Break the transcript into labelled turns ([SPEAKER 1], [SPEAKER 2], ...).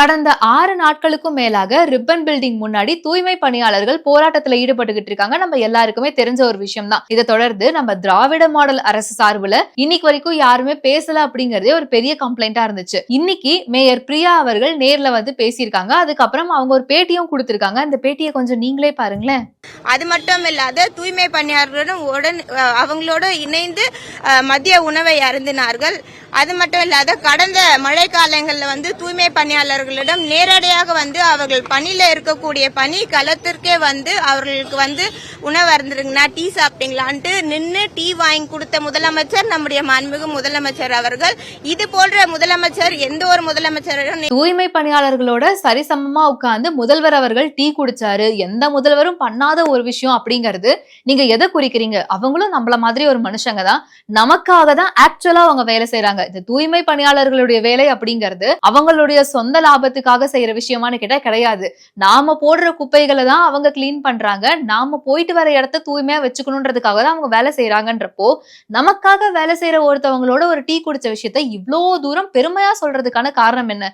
[SPEAKER 1] கடந்த ஆறு நாட்களுக்கும் மேலாக ரிப்பன் பில்டிங் முன்னாடி தூய்மை பணியாளர்கள் போராட்டத்தில் ஈடுபட்டுகிட்டு இருக்காங்க. நம்ம எல்லாருக்குமே தெரிஞ்ச ஒரு விஷயம் தான் இதை தொடர்ந்து நம்ம திராவிட மாடல் அரசு சார்புல இன்னைக்கு வரைக்கும் யாருமே பேசல அப்படிங்கறதே ஒரு பெரிய கம்ப்ளைண்டா இருந்துச்சு. இன்னைக்கு மேயர் பிரியா அவர்கள் நேர்ல வந்து பேசியிருக்காங்க. அதுக்கப்புறம் அவங்க ஒரு பேட்டியும் கொடுத்திருக்காங்க. அந்த பேட்டியை கொஞ்சம் நீங்களே பாருங்களேன்.
[SPEAKER 2] அது மட்டும் இல்லாத தூய்மை பணியாளர்களும் உடன் அவங்களோட இணைந்து மதிய உணவை அருந்தினார்கள். அது மட்டும் இல்லாத கடந்த மழை காலங்களில் வந்து தூய்மை அவர்களிடம் நேரடியாக வந்து அவர்கள் பணியில இருக்கக்கூடிய பணி களத்திற்கே வந்து அவர்களுக்கு வந்து உணவு அருந்துருங்கண்ணா டீ சாப்பிட்டீங்களான்ட்டு நின்று டீ வாங்கி கொடுத்த முதலமைச்சர் நம்முடைய மாண்புமிகு முதலமைச்சர் அவர்கள். இது போன்ற முதலமைச்சர் எந்த ஒரு முதலமைச்சரும்
[SPEAKER 1] தூய்மை பணியாளர்களோட சரிசமமா உட்கார்ந்து முதல்வர் அவர்கள் டீ குடிச்சாரு. எந்த முதல்வரும் பண்ணாத ஒரு விஷயம் அப்படிங்கிறது நீங்க எதை குறிக்கிறீங்க? அவங்களும் நம்மள மாதிரி ஒரு மனுஷங்க தான். நமக்காக தான் ஆக்சுவலா அவங்க வேலை செய்யறாங்க இந்த தூய்மை பணியாளர்களுடைய வேலை அப்படிங்கிறது அவங்களுடைய சொந்த லாபம் லாபத்துக்காக செய்யற விஷயமானு கேட்டா கிடையாது. நாம போடுற குப்பைகளை தான் அவங்க கிளீன் பண்றாங்க. நாம போயிட்டு வர இடத்த தூய்மையா வச்சுக்கணுன்றதுக்காக தான் அவங்க வேலை செய்யறாங்கன்றப்போ நமக்காக வேலை செய்யற ஒருத்தவங்களோட ஒரு டீ குடிச்ச விஷயத்த இவ்வளோ தூரம் பெருமையா சொல்றதுக்கான காரணம் என்ன?